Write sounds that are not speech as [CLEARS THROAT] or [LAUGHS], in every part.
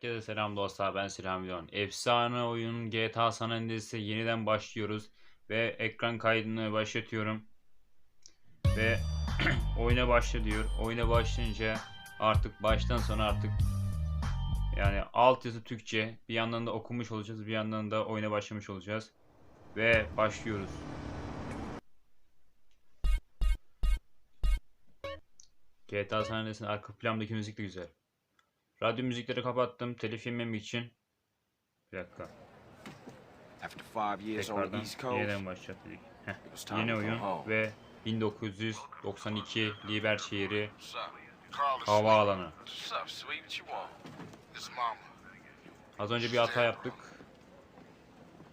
Herkese selam dostlar ben Silahım Milyon. Efsane oyun GTA San Andreas'e yeniden başlıyoruz. Ve ekran kaydını başlatıyorum. Ve [CLEARS THROAT] oyuna başla diyor. Oyuna başlayınca artık baştan sona artık yani altyazı Türkçe bir yandan da okumuş olacağız bir yandan da oyuna başlamış olacağız. Ve başlıyoruz. GTA San Andreas'ın arka plandaki müzik de güzel. Radyo müzikleri kapattım telif yememek için. Bir dakika. After five years on the Tekrardan East Coast, yeniden başlattık. Heh. it was time Yeni to go oyun home. ve 1992 Liber şehri havaalanı. Az önce bir hata yaptık.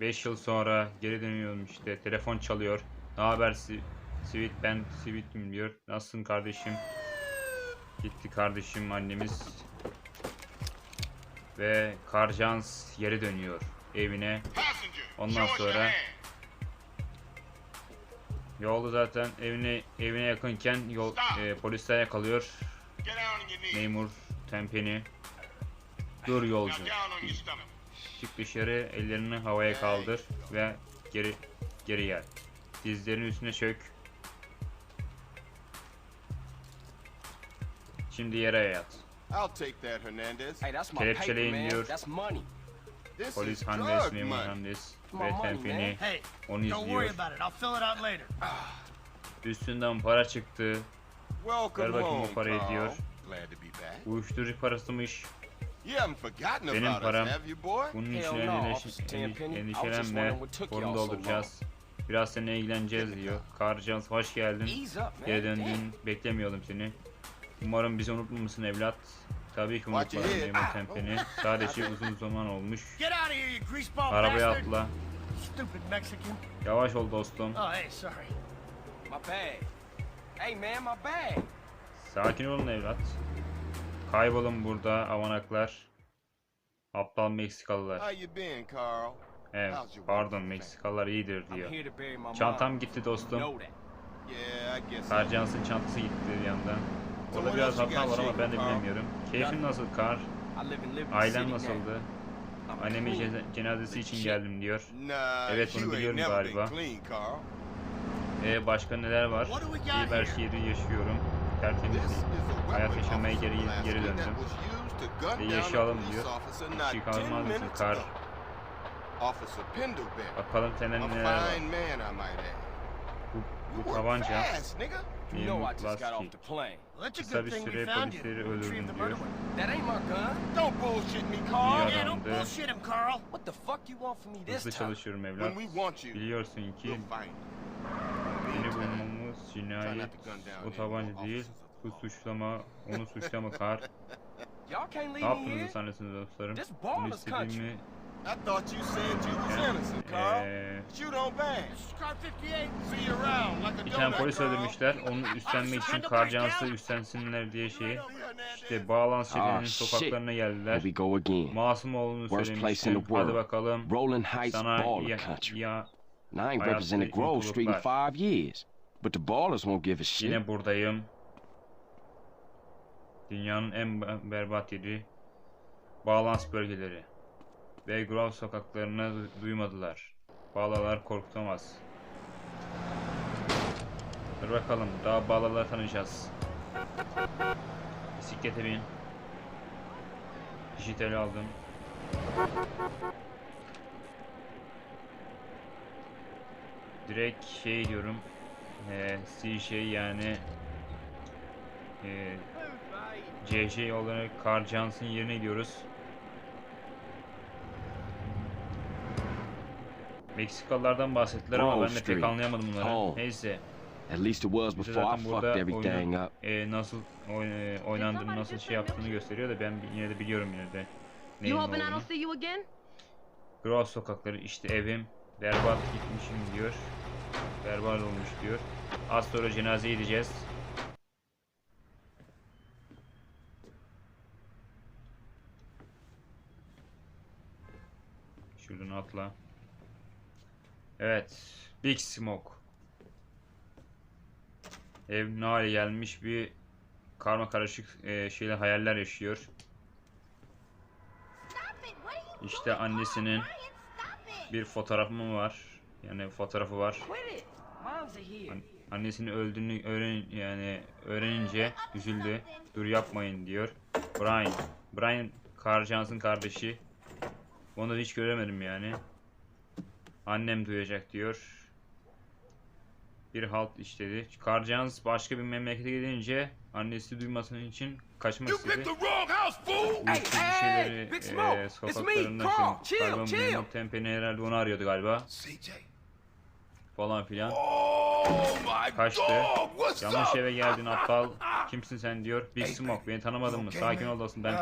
5 yıl sonra geri dönüyorum işte. Telefon çalıyor. Ne haber Sweet ben Sweet'im diyor. Nasılsın kardeşim? Gitti kardeşim annemiz. Ve Karjans geri dönüyor evine. Ondan sonra-. Yolda zaten evine evine yakınken yol e, polisler yakalıyor. Memur Tempeni. Dur yolcu. Çık dışarı, ellerini havaya kaldır ve geri geri gel. Dizlerin üstüne çök. Şimdi yere yat. I'll take that, Hernandez. Hey, that's my paper, man. diyor. That's money. This Polis is Handes, memur. Handes My ve money, Tempeni Hey, onu don't worry izliyor. about it. I'll fill it out later. Üstünden para çıktı. Welcome Ver bakayım home, o parayı diyor. Glad to be back. Uyuşturucu parasıymış. Benim about param. us, have you, boy? Bunun için no, endişe- Officer Tenpenny. I was just endişelenme. so dolduracağız. Biraz seninle ilgileneceğiz diyor. Karjans hoş geldin. Geri Damn. döndüğün beklemiyordum seni. Umarım bizi unutmamışsın evlat. Tabii ki unutmadım head. memur Tempeni. Sadece uzun zaman olmuş. Arabaya atla. Stupid Mexican. Yavaş ol dostum. Oh, hey, sorry. My bag. Hey, man, my bag. Sakin olun evlat. Kaybolun burada avanaklar. Aptal Meksikalılar. Evet pardon Meksikalılar iyidir diyor. Çantam gitti dostum. Karjans'ın çantası gitti bir yandan. Orada biraz hata var ama ben de bilemiyorum. Keyfin nasıl Kar? Ailen nasıldı? Annemin ceze- cenazesi için geldim diyor. Evet, bunu biliyorum galiba. Ee, başka neler var? İyi here? şehri yaşıyorum. Tertemiz hayat yaşamaya geri, geri döndüm. Ve yaşayalım diyor. Işığı 10 kalmaz mısın Kar? Bakalım senden neler var. Bu, bu tabanca. fast, nigga. That's a Kısa good bir thing we süre found you. polisleri Retrieved öldürdüm the diyor. murder weapon. That ain't my gun. Don't bullshit me, Carl. Yeah, don't adamdı. bullshit him, Carl. What the fuck you want from me this Hızlı time? çalışıyorum When evlat. we want you, Biliyorsun we'll ki find you. beni Meantime, bulmamız cinayet. not to gun down O tabanca değil. Bu suçlama, onu suçlama Kar. [LAUGHS] Y'all can't Ne leave me yaptığınızı here. sanıyorsunuz dostlarım? This Bunu baller's country. istediğimi I thought you said you was innocent, Carl. you don't bang. This is car 58. See you around like a bir tane polis öldürmüşler. Onu üstlenmek için Karjans'ı üstlensinler diye şeyi. İşte Bağlans şehrinin Ah, shit. sokaklarına geldiler. Here we go again. Masum olduğunu Worst place in söylemiştim. the world. Hadi bakalım. Rolling Heights Sana baller ya, country. ya And I ain't represented Grove Street in five years. But the ballers won't give a shit. yine buradayım. Dünyanın en be- berbat yeri. Bağlans bölgeleri. Sokaklarına du- duymadılar. Bağlalar korkutamaz. Dur bakalım daha bağlalar tanıyacağız. Bisiklete bin. Dijitali aldım. Direkt şey diyorum. Eee C şey yani eee CJ olarak Carl Johnson yerine gidiyoruz. Meksikalılardan bahsettiler ama ben de pek anlayamadım bunları. Oh. Neyse. At least it was before I fucked everything up. e, nasıl oyn, e, oynandığını, nasıl şey yaptığını gösteriyor da ben yine de biliyorum yine de. Neyin You hoping I olduğunu. don't see you again? Grove sokakları işte evim. Berbat gitmişim diyor. Berbat olmuş diyor. Az sonra cenazeye gideceğiz. Şuradan atla. Evet. Big Smoke. Ev hale gelmiş bir karma karışık e, şeyler hayaller yaşıyor. İşte annesinin bir fotoğrafı mı var? Yani fotoğrafı var. An- Annesinin öldüğünü öğren yani öğrenince üzüldü. Dur yapmayın diyor. Brian. Brian Carl kardeşi. Onu da hiç göremedim yani. Annem duyacak diyor. Bir halt işledi. Jones başka bir memlekete gidince annesi duymasının için kaçmak istedi. Uyuşturucu hey, şeyleri Big Smoke, eee, it's me, sokaklarında Carl. şey, Chill, galiba chill. Mehmet Tempe'ni herhalde onu arıyordu galiba CJ. falan filan. Oh Kaçtı. Yanlış eve geldin aptal. [LAUGHS] Kimsin sen diyor. Big Smoke beni tanımadın mı? Sakin ol dostum ben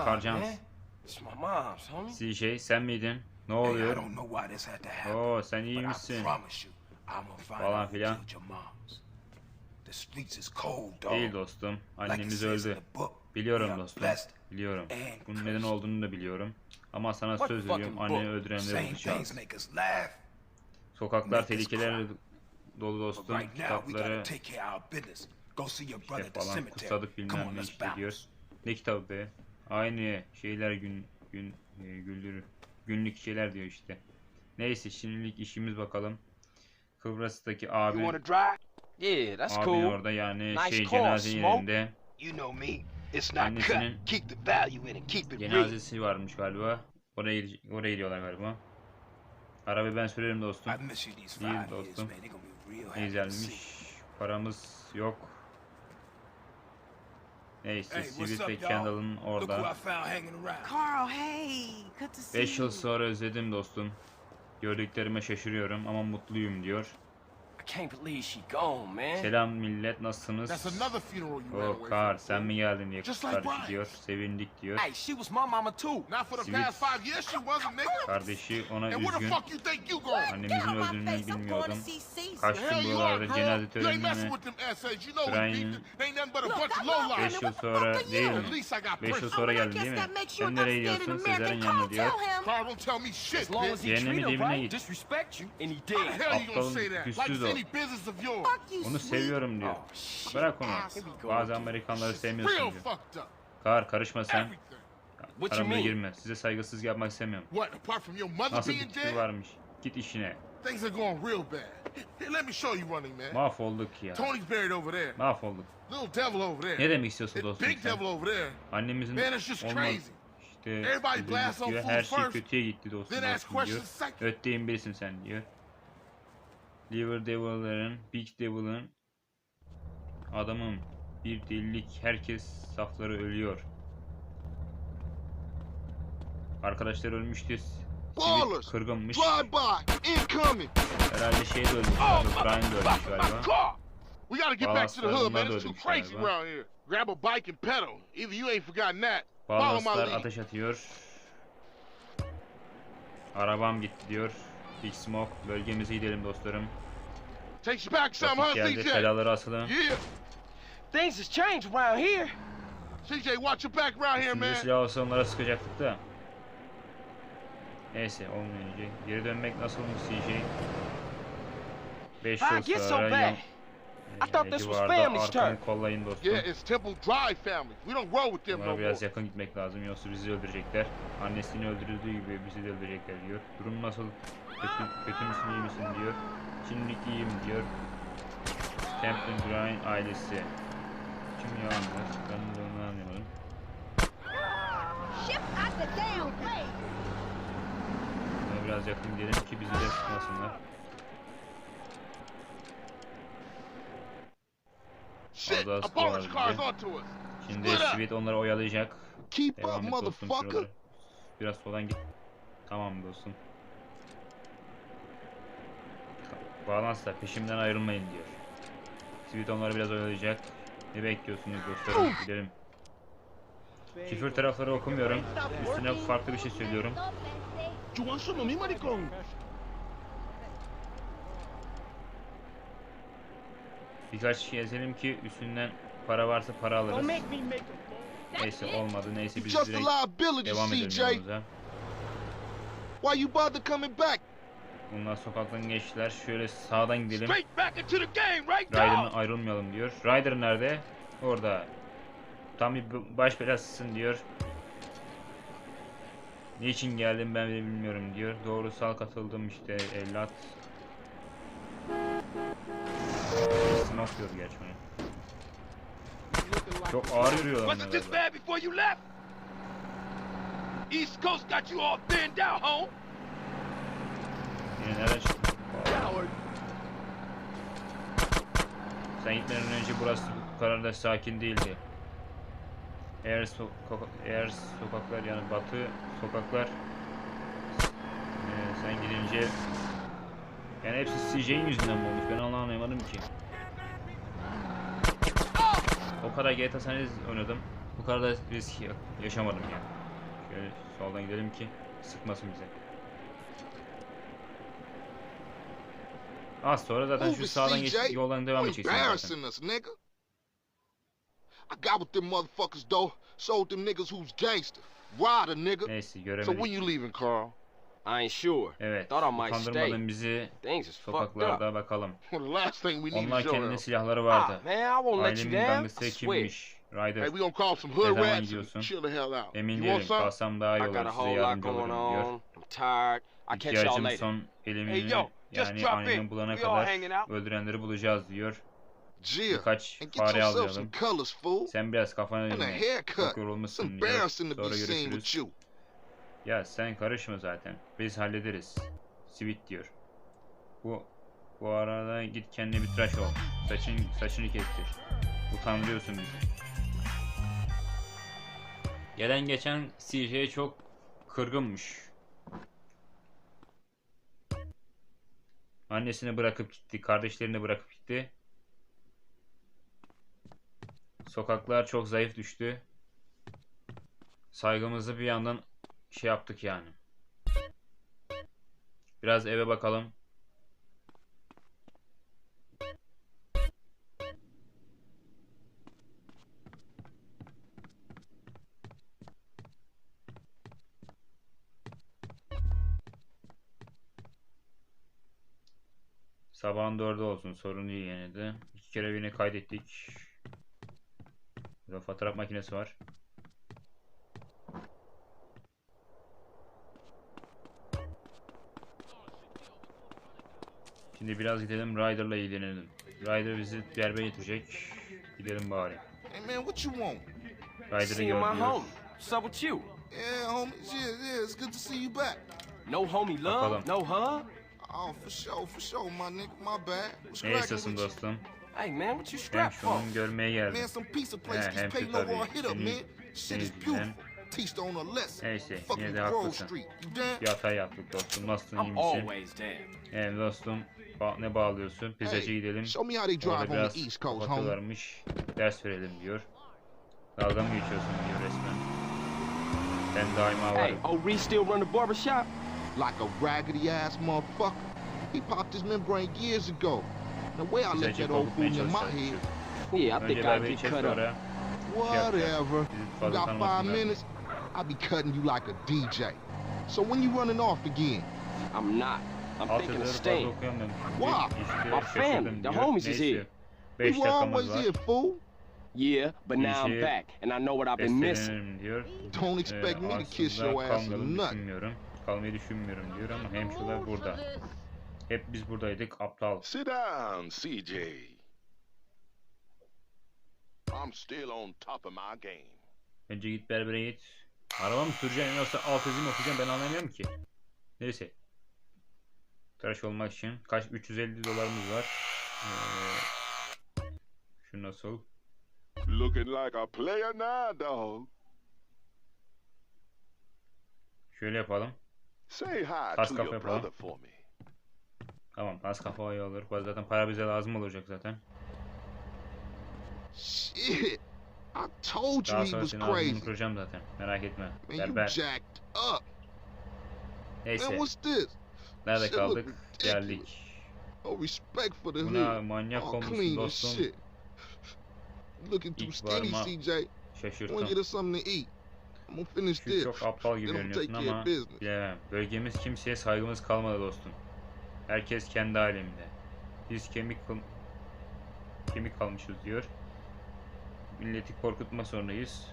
homie. CJ sen miydin? Ne oluyor? Oo sen iyi misin? Falan filan. Değil dostum. Annemiz öldü. Biliyorum dostum. Biliyorum. Bunun neden olduğunu da biliyorum. Ama sana söz veriyorum. Anneni öldürenleri bulacağız. Sokaklar tehlikelerle dolu dostum. Kitapları işte falan kutsadık bilmem ne işte diyor. Ne kitabı be? Aynı şeyler gün gün e, güldürür. Günlük şeyler diyor işte. Neyse şimdilik işimiz bakalım. Kıbrıs'taki abi? Yeah, that's cool. orada yani Nice şey call, cenaze Smoke. yerinde You know me. It's not Annesinin cut. Keep the value in it. Keep it real. cenazesi varmış galiba. Oraya oraya gidiyorlar galiba. Arabayı ben sürerim dostum. İyi dostum. man. They're gonna be real Ne happy to güzelmiş. see. Paramız yok. Neyse, Hey, what's Sivit up, ve y'all? Kendall'ın Look who I orada. found hanging around. Carl, hey, good to see 5 you. yıl sonra özledim dostum. Gördüklerime şaşırıyorum ama mutluyum diyor. Selam millet nasılsınız? Oh Kar sen mi geldin diye Brian. diyor. Sevindik diyor. Hey, she was my mama too. Not for the Sweet. past five years, she wasn't, nigga. Kardeşi ona And where the üzgün. fuck you think you going? Annemizin Get out my öldüğünü bilmiyordum. Kaçtım The hell you buralarda are, girl? cenaze törenine. lowlife. 5 yıl sonra değil At mi? least I got 5 yıl sonra I geldin guess değil mi? Sen nereye gidiyorsun? Sezer'in yanına diyor. tell him. Carl, don't tell me shit, As long as bitch. he Cehennemi treat her dibine right, git. Aptalın say that? Like güçsüz it's Onu seviyorum diyor. Oh. Bırak onu. Bazı. Amerikanları sevmiyorsun diyor. Kar karışma sen. Aramda girme. Size saygısız yapmak istemiyorum. Nasıl bir tipi varmış. Git işine. Things are going real bad. Here, let me show you running, man. Mahvolduk ya. Tony's buried over there. Mahvolduk. Little devil over there. Ne demek istiyorsun dostum Big sen? devil over there. Annemizin Man, it's just crazy. İşte Everybody on Her şey kötüye gitti dostum, Then ask questions second. Birisin sen diyor. Liver Devil'ların, Big Devil'ın adamım bir delilik herkes safları ölüyor. Arkadaşlar ölmüştü. Ballers. kırgınmış. Herhalde şey de ölmüş. Oh, galiba, Brian de ölmüş galiba. We gotta get back to the hood, man. It's too crazy around here. Grab a bike and pedal. Either you ain't forgotten that. Follow my Bağlaslar lead. ateş atıyor. Arabam gitti diyor. Big Smoke bölgemize gidelim dostlarım. Takes you back some, huh, CJ? Yeah. Things has changed around here. CJ, watch your back around here, man. silah olsa onlara sıkacaktık da. Neyse olmayınca. Geri dönmek nasılmış CJ? 5 Why yıl sonra yan, I thought this was family's kollayın dostum. Yeah, it's Temple Drive family. We don't roll with them no Bunlara more. biraz yakın gitmek lazım yoksa bizi öldürecekler. Annesini öldürdüğü gibi bizi de öldürecekler diyor. Durum nasıl? Kötü, kötü müsün iyi misin diyor. Şimdilik iyiyim diyor. Templeton Brian ailesi. Kim yalanlar? Ben de onu anlamadım. Ship out the damn. Buna biraz yakın gidelim ki bizi de sıkmasınlar. Shit, Although a squad, bonus car's onto us. Şimdi. Sweet onları oyalayacak. Keep up, et dostum motherfucker. şuraları. Biraz soldan git. Tamam dostum. Bağlansla peşimden ayrılmayın diyor. Sweet onları biraz oyalayacak. Ne bekliyorsunuz dostlarım? Gidelim. Küfür tarafları okumuyorum. Üstüne farklı bir şey söylüyorum. You want some of me, maricón? Birkaç şey yazalım ki üstünden para varsa para alırız. Neyse olmadı. Neyse biz direkt devam edelim yolumuza. Why you bother coming back? Bunlar sokaktan geçtiler. Şöyle sağdan gidelim. Now. ayrılmayalım diyor. Ryder nerede? Orada. Tam bir baş belasısın diyor. Niçin geldim ben de bilmiyorum diyor. Doğrusal katıldım işte evlat. Sesini okuyor onu. Çok ağır yürüyorlar this galiba. East Coast got you all thinned out, home. Yine nereden çıktı? Coward. Sen gitmeden önce burası bu kadar da sakin değildi. Eğer, so- eğer sokaklar yani batı sokaklar eee, sen gidince yani hepsi CJ'in yüzünden mi olmuş ben anlayamadım ki. O kadar GTA San Andreas oynadım. Bu kadar da risk ya- yaşamadım yani. Şöyle soldan gidelim ki sıkmasın bize. Az sonra zaten şu sağdan geç, yoldan devam edeceksin zaten. I got with them motherfuckers, though. Sold them niggas who's gangster. Rider, nigga. Neyse So when göremedik. you leaving, Carl? I ain't sure. Evet. Thought I might Utandırmadın stay. bizi sokaklarda bakalım. Well, [LAUGHS] the last thing we need Onlar help. silahları vardı. Ah, man, I won't let you Ailemin swear. kimmiş? Ryder. Hey, we gonna call some Ne hood zaman rats and gidiyorsun? chill the hell out. Emin you değilim. want some? Kalsam daha iyi I olur. got a Size whole lot yardımcı going olurum diyor. on. I'm tired. I'll catch y'all İhtiyacım later. son elimini Hey, yo, just yani drop annemi in. bulana kadar öldürenleri bulacağız diyor. Birkaç fare alacağım. Sen biraz kafana dinle. Çok yorulmuşsun diyor. Sonra görüşürüz. Ya sen karışma zaten. Biz hallederiz. Sweet diyor. Bu bu arada git kendine bir tıraş ol. Saçın saçını kestir. Utandırıyorsun bizi. Gelen geçen CJ çok kırgınmış. Annesini bırakıp gitti, kardeşlerini bırakıp gitti. Sokaklar çok zayıf düştü. Saygımızı bir yandan şey yaptık yani. Biraz eve bakalım. Sabahın dördü olsun sorun değil yine de. İki kere yine kaydettik. Burada fotoğraf makinesi var. Şimdi biraz gidelim Ryder'la ilgilenelim. Ryder bizi yere getirecek. Gidelim bari. Hey, man, what you want? Ryder'ı Seeing my homie. What's up with you? Yeah, homie. Yeah, yeah, it's good to see you back. No homie Bakalım. love? No hug? Oh, for sure, for sure, my nigga. My bad. What's Ne cracking istiyorsun with you? dostum? Hey man, what you Hem strapped for? şunun görmeye Man, geldim. some pizza place Yeah, just hem no more hit up, man. Shit senin is beautiful. Teached on a lesson. Neyse Fucking yine de Grove haklısın. Street. You down? Bir hata yaptık dostum. Nasılsın iyi I'm misin? always down. Evet dostum. Ba- ne bağlıyorsun? Pizzacı Hey, gidelim. Show me how they Orada drive on biraz the East Coast, homie. kapatıyorlarmış. Ders verelim diyor. Dalga mı geçiyorsun diyor resmen. Ben daima varım. oh, Reese still run the barber shop? Like a raggedy ass motherfucker. He popped his membrane years ago. The way I look Pizzacı at old fool korkutmaya in my head, Yeah, I think I'd berber get cut up. sonra whatever. You got five minutes, I'll be cutting you like a DJ. So when you running off again? I'm not. I'm thinking of staying. Why? My family, the homies is here. 5 we were always here, fool. Yeah, but now I'm back, and I know what I've been missing. Don't expect me to kiss your ass or nothing. Kalmayı düşünmüyorum diyor ama hemşireler burada. Hep biz buradaydık aptal. Sit down, CJ. I'm still on top of my game. Önce git berbere git. Araba mı süreceksin yoksa alt yazı mı okuyacaksın ben anlamıyorum ki. Neyse. Tıraş olmak için kaç 350 dolarımız var. Ee, şu nasıl? Looking like a player now, dog. Şöyle yapalım. Say hi Pas to kafa your brother for me. Tamam az kafa iyi olur. Bu Zaten para bize lazım olacak zaten. Shit. I told you Daha he was crazy. zaten. Merak etme. Man, you Berber. jacked up. Man, Neyse. what's this? Nerede kaldık? Geldik. Buna hood. manyak olmuşsun dostum. İlk varma Şaşırttım. us something to eat. I'm gonna finish Şu çok aptal gibi görünüyorsun ama bilemem. Bölgemiz kimseye saygımız kalmadı dostum. Herkes kendi aleminde. Biz kemik kemik kalmışız diyor. Milleti korkutma zorundayız.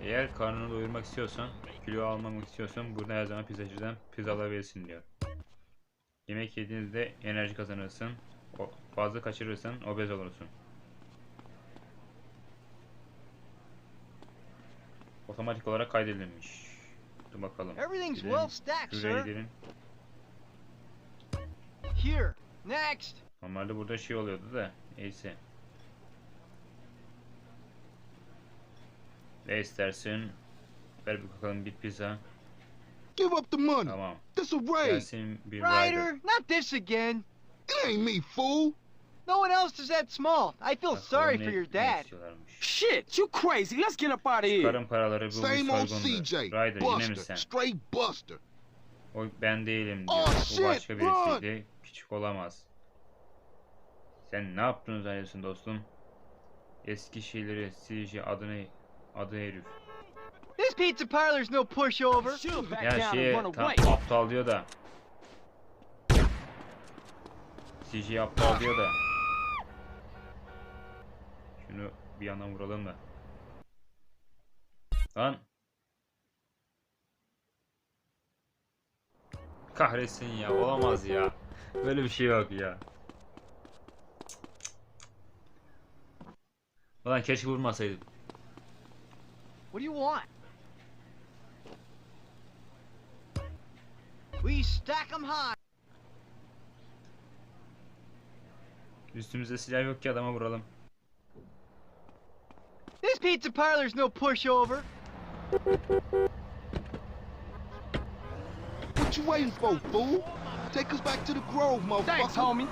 Eğer karnını doyurmak istiyorsan, kilo almamak istiyorsan burada her zaman pizzacıdan pizza alabilirsin diyor. Yemek yediğinizde enerji kazanırsın. Fazla kaçırırsan obez olursun. Otomatik olarak kaydedilmiş. Dur bakalım. Everything's well stacked, sir. Here. Next. Normalde burada şey oluyordu da. Neyse. Ne istersin? Ver bir bakalım bir pizza. Give up the money. Tamam. This a raid. Gelsin bir rider. Ryder, not this again. It ain't me, fool. No one else is that small. I feel Bakalım sorry ne- for your dad. Shit, you crazy. Let's get up out of here. Çıkarın paraları bu Same old soygundu. CJ. Ryder yine mi Buster. sen? Straight Buster. O ben değilim diyor. Oh, Bu shit, başka run! birisiydi. Küçük olamaz. Sen ne yaptın zannediyorsun dostum? Eski şeyleri CJ adını adı herif. This pizza parlor's no pushover. Back Ya down and şey run tam away. aptal diyor da. CJ aptal diyor da. Şunu bir yandan vuralım da. Lan. Kahretsin ya olamaz ya. Böyle bir şey yok ya. Ulan keşke vurmasaydım. What do you want? We stack 'em high. Üstümüzde silah yok ki adama vuralım. This pizza parlor's no pushover. What you waiting for, fool? Take us back to the Grove, motherfucker. Thanks, homie.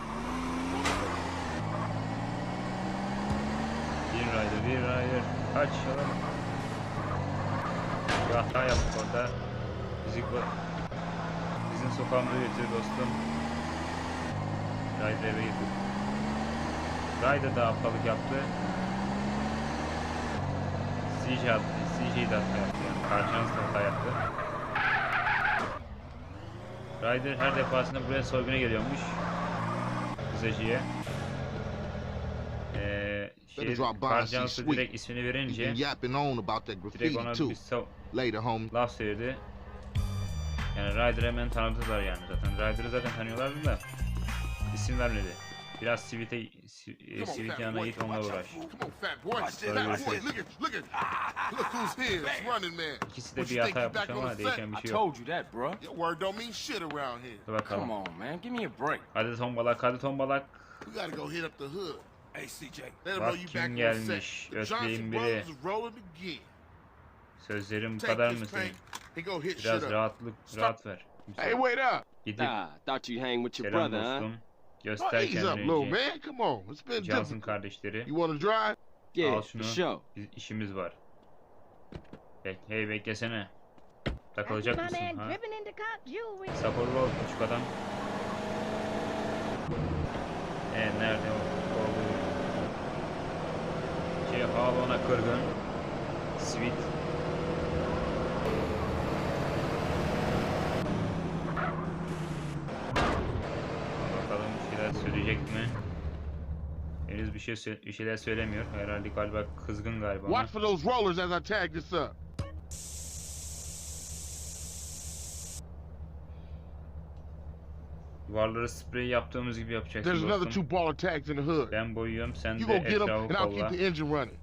Bir rider, bir rider. Kaç adam. Bir hata yaptık orada. Bizi bizim sokağımıza götür dostum. Rider eve götür. Rider da aptallık yaptı. CJ attı. CJ de hata yaptı yani. Karşınız da hata yaptı. Rider her defasında buraya soyguna geliyormuş. Pizzacıya. Karcansı Sweet. direkt ismini verince been yapping on about that direkt graffiti ona too. bir Later, homie. laf söyledi. Yani Ryder'ı hemen tanıdılar yani zaten. Ryder'ı zaten tanıyorlardı da isim vermedi. Biraz on, Sweet fat yanına git onunla uğraş. İkisi de bir hata yapmış ama değişen bir I şey yok. told you that, bro. Your word don't mean shit around here. Dur bakalım. Come on, man. Give me a break. Hadi tombalak, hadi tombalak. We gotta go hit up the hood. Bak kim back on gelmiş. Johnson biri. Sözlerim bu Take kadar mı senin? Biraz shit up. rahatlık, Stop. rahat ver. Hey, wait up. Gidip thought you hang with your selam brother, huh? dostum. Göster kendini little önce. man. Come on. It's been Johnson kardeşleri. You wanna drive? Yeah, Al şunu. Biz, işimiz var. Bek hey beklesene. Takılacak mısın ha? Sabırlı ol küçük adam. E nerede o? Hala ona kırgın. Sweet. Bakalım bir şeyler söyleyecek mi? Henüz bir şey bir şeyler söylemiyor. Herhalde galiba kızgın galiba. Watch for those rollers as I tag this up. Duvarları sprey yaptığımız gibi yapacaksın There's another dostum. two baller tags in the hood. Ben boyuyorum, sen You de go get them, etrafı and I'll kolla. keep the engine running.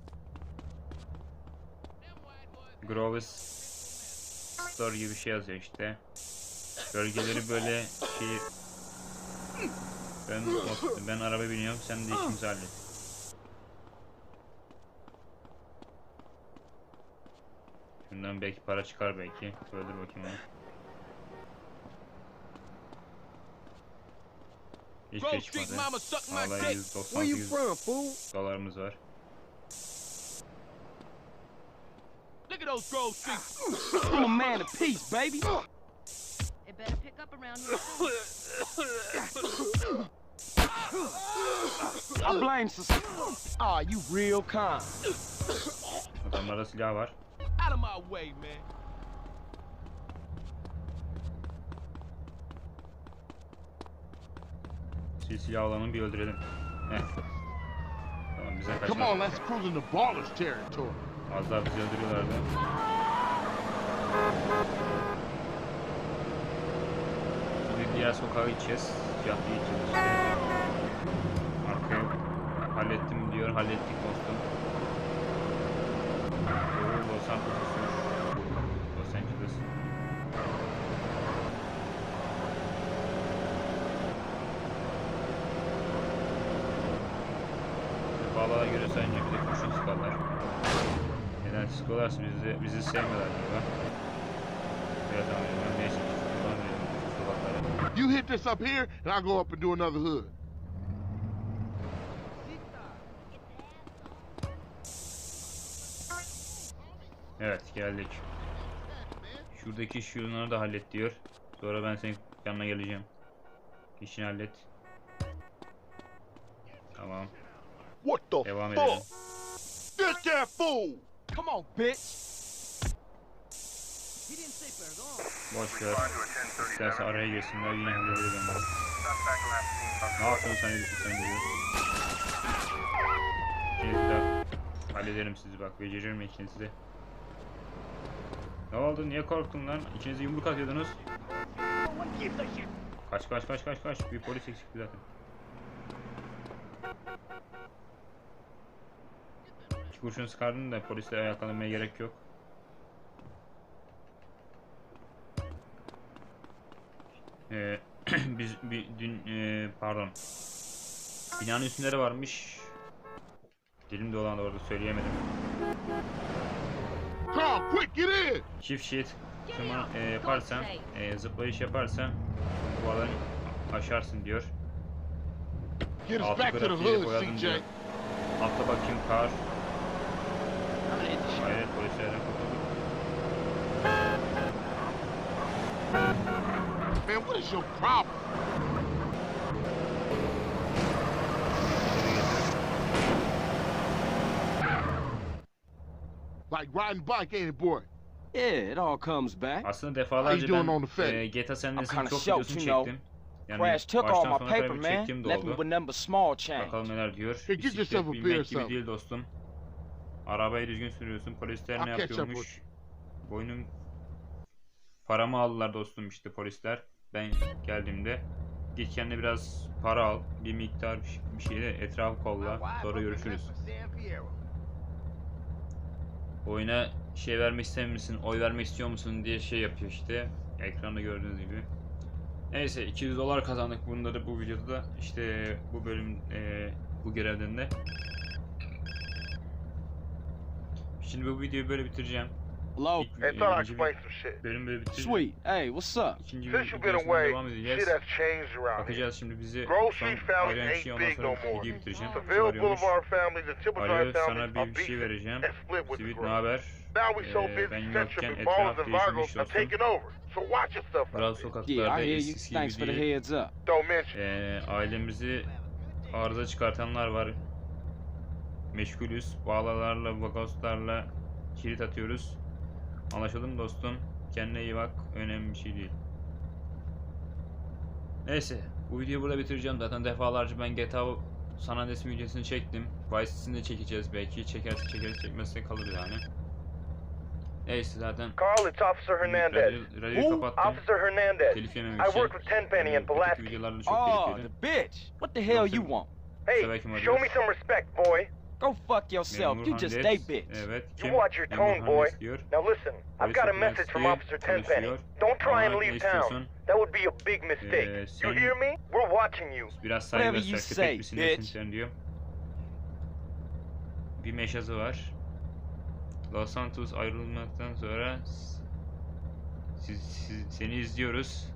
Groves Store gibi bir şey yazıyor işte. Bölgeleri böyle şey... Ben, ben araba biniyorum, sen de işimizi hallet. Şundan belki para çıkar belki. Öldür bakayım onu. Hiç şey çıkmadı. Hala 198 dolarımız var. Look at those Grove Street. I'm a man of peace, baby. It better pick up around here. I blame Sus- Aw, ah, you real kind. Adamlarda silah var. Out of my way, man. Sil silah olanı bir öldürelim. Heh. Tamam bize Come kaçma. on, let's cruise into ballers territory. Az daha bizi öldürüyorlardı. Şimdi diğer sokağa gideceğiz. Caddeye gideceğiz işte. Arkaya hallettim diyor. Hallettik dostum. Los Angeles'ın. Los Angeles. Bağlara göre sence bir de kurşun sıkarlar. Neden sıkıyorlarsa bizi, bizi sevmiyorlar galiba. Evet tamam ben neyse. Şu sokaklara. You hit this up here, and I'll go up and do another hood. Evet geldik. Şuradaki şunları da hallet diyor. Sonra ben senin yanına geleceğim. İşini hallet. Tamam. What the Devam fuck? edelim. This that fool! Come on, bitch. Boş ver. İsterse araya girsinler yine hallederiz onları. Ne yapıyorsun sen sen diyor. İkinizi de hallederim sizi bak beceririm ikinizi. Ne oldu niye korktun lan? İkiniz de yumruk atıyordunuz. Kaç kaç kaç kaç kaç. Bir polis eksikti zaten. İki kurşun sıkardın da polisle ayaklanmaya gerek yok. Ee, [CLEARS THROAT] biz bir dün e, pardon. Binanın üstünde de varmış. Dilim dolan orada söyleyemedim. Çift şerit tırman e, yaparsan, e, zıplayış yaparsan duvardan aşarsın diyor. Altı hood, boyadım diyor. Atla bakayım kar. Hayret polislerden kurtulduk. Man, what is your problem? Like riding bike, ain't it, boy? Yeah, it all comes back. Aslında defalarca doing ben on the fed? e, GTA San Andreas'ın çok shocked, videosunu you know. çektim. Yani Crash took all my paper, man. Left me with number small change. Bakalım neler diyor. Hey, get yourself a Bisiklet beer or binmek gibi değil dostum. Arabayı düzgün sürüyorsun. Polisler ne yapıyormuş? Boynum paramı aldılar dostum işte polisler. Ben geldiğimde git kendine biraz para al. Bir miktar bir şeyle etrafı kolla. Sonra görüşürüz. Oyuna şey vermek ister misin? Oy vermek istiyor musun diye şey yapıyor işte. Ekranda gördüğünüz gibi. Neyse 200 dolar kazandık bunları bu videoda da. İşte bu bölüm eee, bu görevden de. Şimdi bu videoyu böyle bitireceğim. Hello. İlk, Hey, thought I'd birinci explain bir some shit. bölüm böyle bitireceğim. Sweet. Hey, what's up? İkinci Since you've been videosuna away, devam edeceğiz. shit has changed around here. Bakacağız şimdi bizi son arayan kişi ain't ondan big sonra no more. videoyu bitireceğim. Seville arıyormuş? Boulevard and Tipple Alo Drive sana families are bir bir şey beefing vereceğim. and split with the Sweet ne haber? Now we so Ee, busy ben yokken and etraf and değişmiş Vargos are dostum. taking over. So watch your stuff Biraz out there. sokaklarda Yeah, I hear you. eskisi Thanks for gibi the değil. heads up. Don't mention. Ee, ailemizi arıza çıkartanlar var. Meşgulüz. Bağlalarla, vagoslarla kilit atıyoruz. Anlaşıldı mı dostum? Kendine iyi bak. Önemli bir şey değil. Neyse. Bu videoyu burada bitireceğim. Zaten defalarca ben GTA San Andreas videosunu çektim. Vice City'sini de çekeceğiz belki. Çekerse çekeriz çekmezse kalır yani. Neyse zaten Carl, it's Officer Hernandez. radyo, radyoyu kapattım. Officer Hernandez. Telif yememek I için. work with Tenpenny and Pulaski. videolarda da çok Oh, telif the yedim. bitch. What the hell you want? Hey, show me some respect, boy. Go fuck yourself. Memur You just Handes. stay bitch. Evet. You watch your Memur tone, boy. Handes diyor. Now listen, I've got a message from Officer Tenpenny. Don't try and leave town. That would be a big mistake. Ee, You sen- hear me? We're watching you. Biraz saygı Whatever you göster. say, Köpek misin nesin bitch. sen diyor. Bir meşazı var. Los Santos ayrılmaktan sonra siz, siz- seni izliyoruz.